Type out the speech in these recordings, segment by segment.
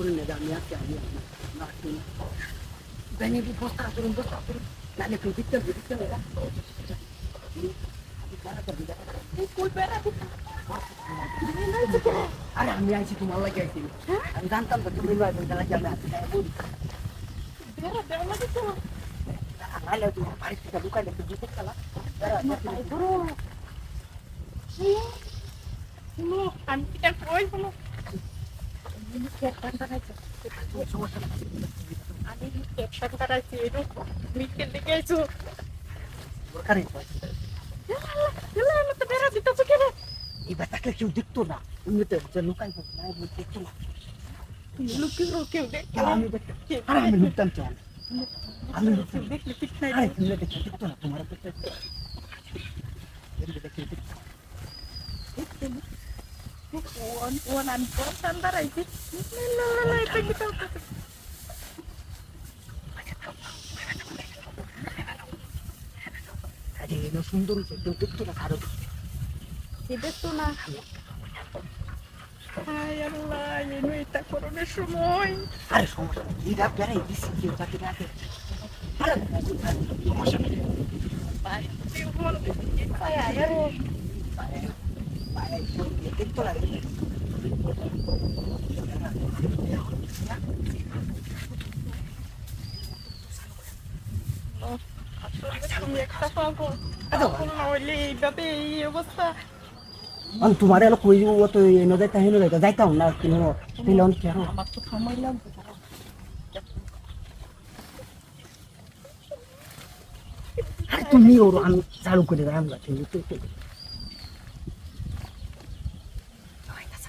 pura nedamiyat geldi yanına. Nakin. Beni bu posta durun, posta durun. Yani bir bitti, bir bitti. Ne koy bana bu? Ne malla geldi. Ben zantam da tümün var, ben zantam da tümün var. Bera, bera, bera, bera. Ala tu, pare que tu buka de jitu kala. Bera, bera, bera. Si. Si, no, kita koi, bera. এবার তাকে কেউ দেখতো না উনি তো লুকাই দেখতো না আমি লুকতাম কেন আমি লুকতাম দেখলে ঠিক নাই দেখতো না তোমার তো দেখতো দেখতে দেখতো আমি ক্যাপ্টেন বানাইছি লা লা লা এটা কি তাও আরে এলো সুন্দর দেখতো না কারও এটা তো না হায় আল্লাহ এনো এটা করোনার সময় আরে সমস্যা নেই কেউ তাকে দেখে। আরে দেখতো তোমার এলো কই ও তো এনে যাইতা হেনে যাইতা যাইতাম না তাহলে অনেক কেন আমার তো সময় লাগবে তুমি ওর আমি চালু করে দাঁড়াম না তুমি তো তো আরে না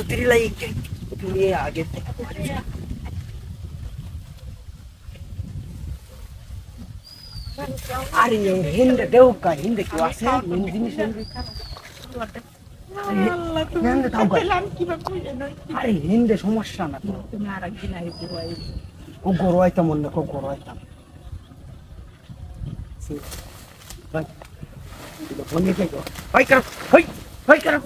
তেরি লাই তুমি আগে থেকে আরে হিন্দে দেও কা হিন্দে কেউ আছে জিনিস আরে হিন্দে সমস্যা না তো ভাই ও গরোয়াইতাম কো ভাই বন্ধ করে দাও ভাই করো ভাই ভাই করো